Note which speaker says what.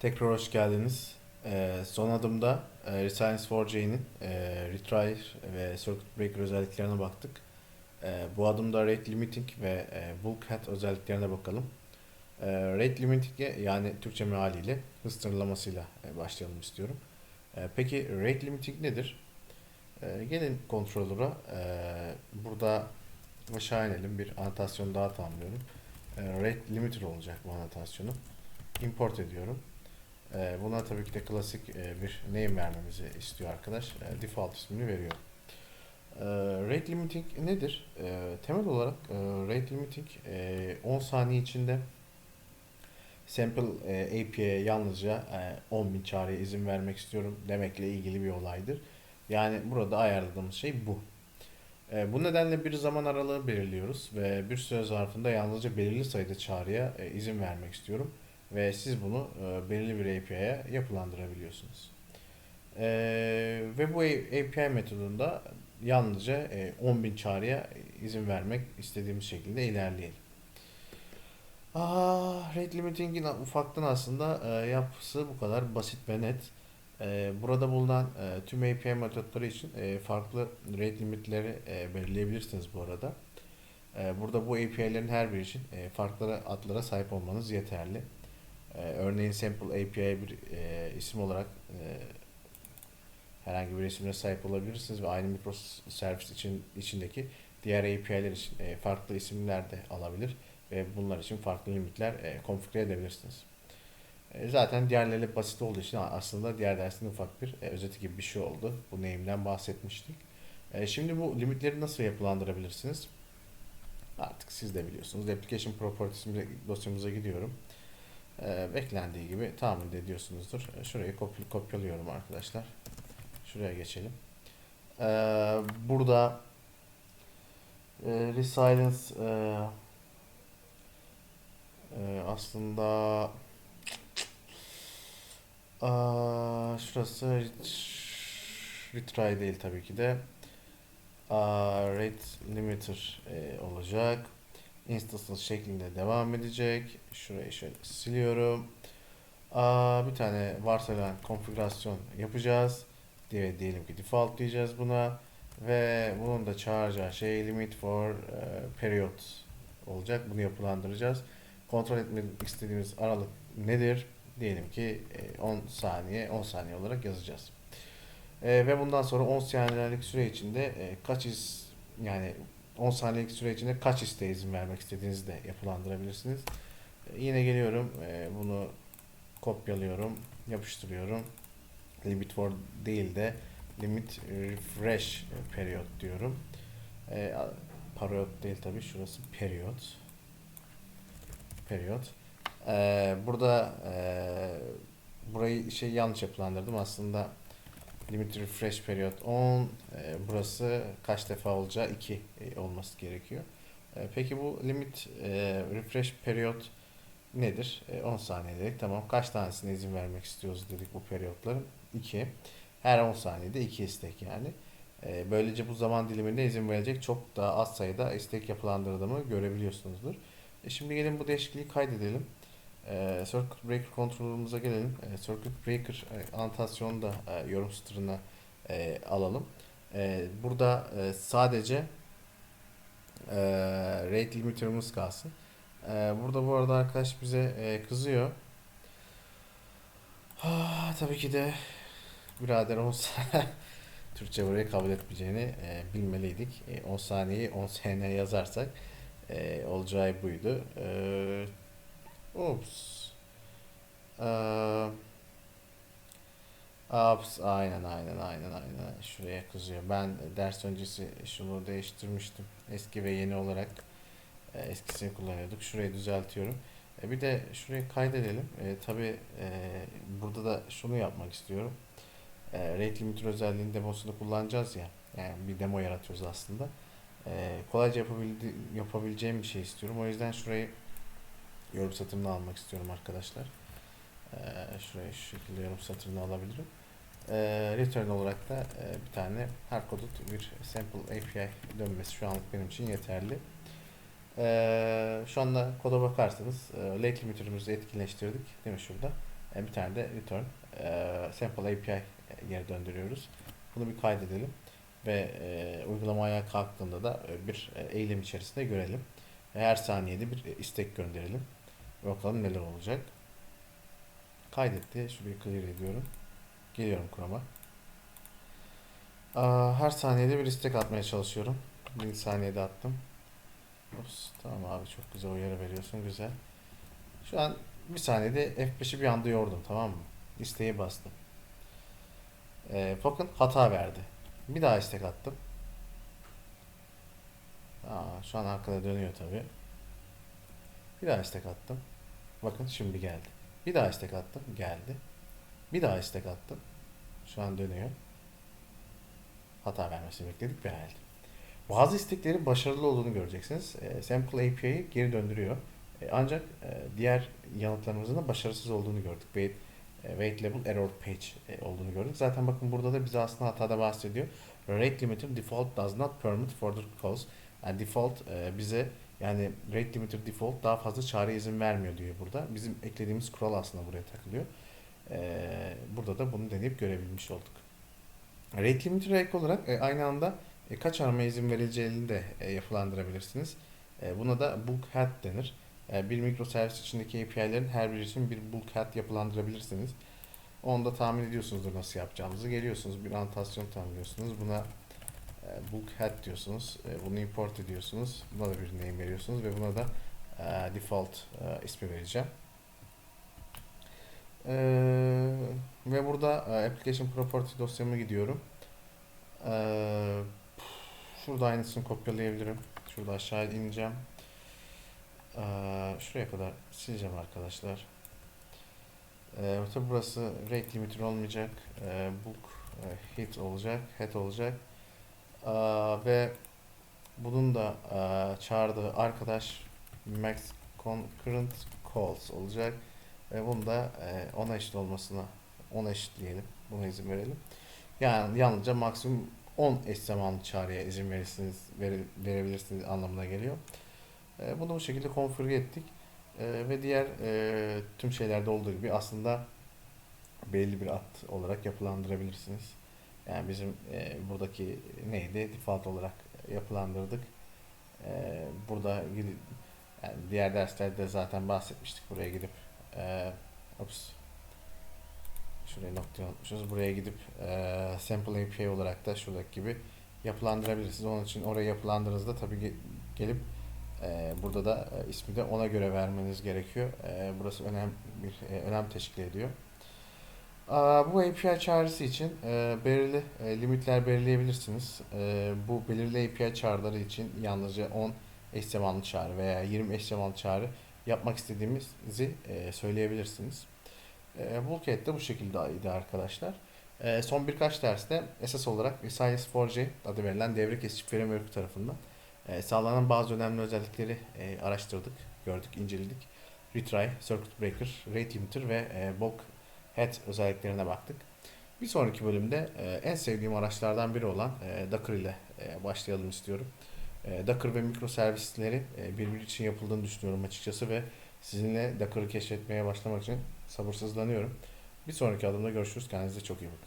Speaker 1: Tekrar hoş geldiniz. Ee, son adımda e, Resilience 4J'nin e, Retry ve Circuit Breaker özelliklerine baktık. E, bu adımda Rate Limiting ve e, Bulkhead özelliklerine bakalım. E, Rate Limiting'e yani Türkçe mealiyle hız sınırlamasıyla e, başlayalım istiyorum. E, peki Rate Limiting nedir? E, gelin controller'a e, burada aşağı inelim bir anotasyon daha tanımlıyorum. E, Rate Limiter olacak bu anotasyonu. Import ediyorum. Ee, Buna tabii ki de klasik e, bir name vermemizi istiyor arkadaş. E, Default ismini veriyor. Ee, Rate limiting nedir? Ee, Temel olarak e, rate limiting e, 10 saniye içinde sample e, API'ye yalnızca e, 10.000 çağrıya izin vermek istiyorum demekle ilgili bir olaydır. Yani burada ayarladığımız şey bu. E, Bu nedenle bir zaman aralığı belirliyoruz ve bir süre zarfında yalnızca belirli sayıda çağrıya e, izin vermek istiyorum ve siz bunu e, belirli bir API'ye yapılandırabiliyorsunuz. E, ve bu API metodunda yalnızca e, 10.000 çağrıya izin vermek istediğimiz şekilde ilerleyelim. Aa, rate limiting'in ufaktan aslında e, yapısı bu kadar basit ve net. E, burada bulunan e, tüm API metotları için e, farklı rate limitleri e, belirleyebilirsiniz bu arada. E, burada bu API'lerin her biri için e, farklı adlara sahip olmanız yeterli. Ee, örneğin sample API'ye bir e, isim olarak e, herhangi bir isimle sahip olabilirsiniz ve aynı mikroservis için içindeki diğer API'ler için e, farklı isimler de alabilir ve bunlar için farklı limitler e, konfigüre edebilirsiniz. E, zaten diğerleri basit olduğu için aslında diğer dersin ufak bir e, özeti gibi bir şey oldu. Bu name'den bahsetmiştik. E, şimdi bu limitleri nasıl yapılandırabilirsiniz? Artık siz de biliyorsunuz. Application Properties dosyamıza gidiyorum. Ee, beklendiği gibi tahmin ediyorsunuzdur. Ee, Şurayı kopy kopyalıyorum arkadaşlar. Şuraya geçelim. Ee, burada e, Resilience e, e, aslında Aa, şurası retry değil tabii ki de. Aa, rate limiter e, olacak instances şeklinde devam edecek. Şurayı şöyle siliyorum. Aa, bir tane varsayılan konfigürasyon yapacağız. Diye diyelim ki default diyeceğiz buna. Ve bunun da çağıracağı şey limit for e, period olacak. Bunu yapılandıracağız. Kontrol etmek istediğimiz aralık nedir? Diyelim ki e, 10 saniye 10 saniye olarak yazacağız. E, ve bundan sonra 10 saniyelik süre içinde e, kaç iz yani 10 saniyelik süre içinde kaç isteğe izin vermek istediğinizi de yapılandırabilirsiniz. E, yine geliyorum e, bunu kopyalıyorum yapıştırıyorum. Limit for değil de limit refresh period diyorum. E, period değil tabi şurası period. E, burada burayı şey yanlış yapılandırdım. Aslında Limit refresh period 10. E, burası kaç defa olacağı 2 e, olması gerekiyor. E, peki bu limit e, refresh period nedir? E, 10 saniye dedik. Tamam. Kaç tanesine izin vermek istiyoruz dedik bu periyotların? 2. Her 10 saniyede 2 istek yani. E, böylece bu zaman diliminde izin verecek çok daha az sayıda istek yapılandırdığımı görebiliyorsunuzdur. E, şimdi gelin bu değişikliği kaydedelim. E, Circuit Breaker kontrolümüze gelelim. E, Circuit Breaker e, anotasyonu da e, yorum satırına e, alalım. E, burada e, sadece e, rate limiter'ımız kalsın. E, burada bu arada arkadaş bize e, kızıyor. Ha, tabii ki de birader 10 Türkçe burayı kabul etmeyeceğini e, bilmeliydik. E, 10 saniyeyi 10 saniye yazarsak e, olacağı buydu. E, Oops. Ee, Ups, aynen aynen aynen aynen şuraya kızıyor. Ben ders öncesi şunu değiştirmiştim. Eski ve yeni olarak e, eskisini kullanıyorduk. Şurayı düzeltiyorum. E, bir de şurayı kaydedelim. E, Tabi e, burada da şunu yapmak istiyorum. E, rate limiter özelliğinin demosunu kullanacağız ya. Yani bir demo yaratıyoruz aslında. E, kolayca yapabildi, yapabileceğim bir şey istiyorum. O yüzden şurayı yorum satırını almak istiyorum arkadaşlar. Ee, şuraya şu şekilde yorum satırını alabilirim. Ee, return olarak da e, bir tane hardcoded bir sample API dönmesi şu anlık benim için yeterli. Ee, şu anda koda bakarsanız e, late limiter'ımızı etkinleştirdik değil mi şurada? E, bir tane de return e, sample API geri döndürüyoruz. Bunu bir kaydedelim ve e, uygulama ayağa kalktığında da e, bir e, eylem içerisinde görelim. Her saniyede bir e, istek gönderelim. Bakalım neler olacak. Kaydetti. Şurayı clear ediyorum. Geliyorum Chrome'a. Her saniyede bir istek atmaya çalışıyorum. Bir saniyede attım. Ups, tamam abi çok güzel uyarı veriyorsun. Güzel. Şu an bir saniyede F5'i bir anda yordum tamam mı? İsteği bastım. Ee, bakın hata verdi. Bir daha istek attım. Aa, şu an arkada dönüyor tabi. Bir daha istek attım. Bakın şimdi geldi. Bir daha istek attım. Geldi. Bir daha istek attım. Şu an dönüyor. Hata vermesini bekledik ve geldi. Bazı isteklerin başarılı olduğunu göreceksiniz. E, Sample API'yi geri döndürüyor. E, ancak e, diğer yanıtlarımızın da başarısız olduğunu gördük. Wait, e, wait level error page e, olduğunu gördük. Zaten bakın burada da bize aslında hatada bahsediyor. Rate limiter default does not permit further calls. Yani default e, bize yani rate limiter default daha fazla çağrı izin vermiyor diyor burada. Bizim eklediğimiz kural aslında buraya takılıyor. E, burada da bunu deneyip görebilmiş olduk. Rate limiter'a ek olarak e, aynı anda e, kaç arama izin verileceğini de e, yapılandırabilirsiniz. E, buna da bulk head denir. E, bir mikroservis içindeki API'lerin her biri için bir bulk head yapılandırabilirsiniz. Onu da tahmin ediyorsunuzdur nasıl yapacağımızı. Geliyorsunuz bir anotasyon tanımlıyorsunuz. Buna e, bulk head diyorsunuz. E, bunu import ediyorsunuz. Buna da bir name veriyorsunuz ve buna da e, default e, ismi vereceğim. Ee, ve burada e, application property dosyama gidiyorum. Ee, şurada aynısını kopyalayabilirim. Şurada aşağı ineceğim. Ee, şuraya kadar sileceğim arkadaşlar. Ee, tabi burası rate limiter olmayacak. Ee, bulk e, hit olacak. Head olacak. Ee, ve bunun da e, çağırdığı arkadaş max concurrent calls olacak. Ve bunu da e, 10'a eşit olmasına 10 eşitleyelim. Buna izin verelim. Yani yalnızca maksimum 10 eş zamanlı çağrıya izin verirsiniz, vere, verebilirsiniz anlamına geliyor. E, bunu bu şekilde konfigüre ettik. E, ve diğer e, tüm şeylerde olduğu gibi aslında belli bir at olarak yapılandırabilirsiniz. Yani bizim e, buradaki neydi? Default olarak yapılandırdık. E, burada gidip yani diğer derslerde zaten bahsetmiştik buraya gidip e, ops şuraya nokta unutmuşuz. Buraya gidip e, sample API olarak da şuradaki gibi yapılandırabilirsiniz. Onun için oraya yapılandırdığınızda tabii ge- gelip e, burada da e, ismi de ona göre vermeniz gerekiyor. E, burası önemli bir e, önem teşkil ediyor. Bu API çağrısı için e, belirli e, limitler belirleyebilirsiniz. E, bu belirli API çağrıları için yalnızca 10 eş zamanlı çağrı veya 20 eş zamanlı çağrı yapmak istediğimizi söyleyebilirsiniz. Bulkhead de bu şekildeydi arkadaşlar. Son birkaç derste esas olarak Science 4J adı verilen devre kesici framework tarafından sağlanan bazı önemli özellikleri araştırdık, gördük, inceledik. Retry, Circuit Breaker, Rate Limiter ve Bulk Head özelliklerine baktık. Bir sonraki bölümde e, en sevdiğim araçlardan biri olan e, Docker ile e, başlayalım istiyorum. Docker ve mikroservisleri e, birbiri için yapıldığını düşünüyorum açıkçası ve sizinle Docker'ı keşfetmeye başlamak için sabırsızlanıyorum. Bir sonraki adımda görüşürüz. Kendinize çok iyi bakın.